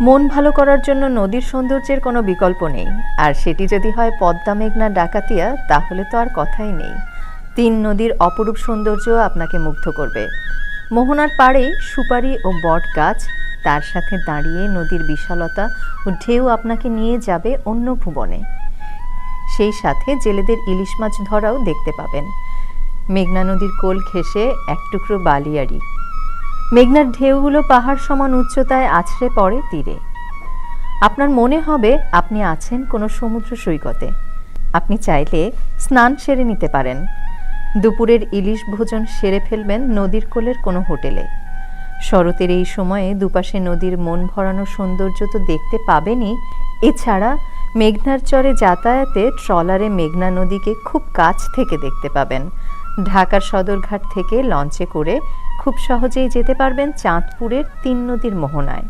মন ভালো করার জন্য নদীর সৌন্দর্যের কোনো বিকল্প নেই। আর সেটি যদি হয় পদ্মা মেঘনা ডাকাতিয়া, তাহলে তো আর কথাই নেই। তিন নদীর অপরূপ সৌন্দর্য আপনাকে মুগ্ধ করবে। মোহনার পাড়ে সুপারি ও বট গাছ, তার সাথে দাঁড়িয়ে নদীর বিশালতা ও ঢেউ আপনাকে নিয়ে যাবে অন্য ভুবনে। সেই সাথে জেলেদের ইলিশ মাছ ধরাও দেখতে পাবেন। মেঘনা নদীর কোল ঘেঁষে এক টুকরো বালিয়াড়ি। মেঘনার ঢেউগুলো পাহাড় সমান উচ্চতায় আছড়ে পড়ে তীরে। আপনার মনে হবে আপনি আছেন কোনো সমুদ্র সৈকতে। আপনি চাইলে স্নান সেরে নিতে পারেন। দুপুরের ইলিশ ভোজন সেরে ফেলবেন নদীর কোলের কোনো হোটেলে। শরতের এই সময়ে দুপাশে নদীর মন ভরানো সৌন্দর্য তো দেখতে পাবেনই। এছাড়া মেঘনার চরে যাতায়াতে ট্রলারে মেঘনা নদীকে খুব কাছ থেকে দেখতে পাবেন। ঢাকার সদরঘাট থেকে লঞ্চে করে খুব সহজেই যেতে পারবেন চাঁদপুরের তিন নদীর মোহনায়।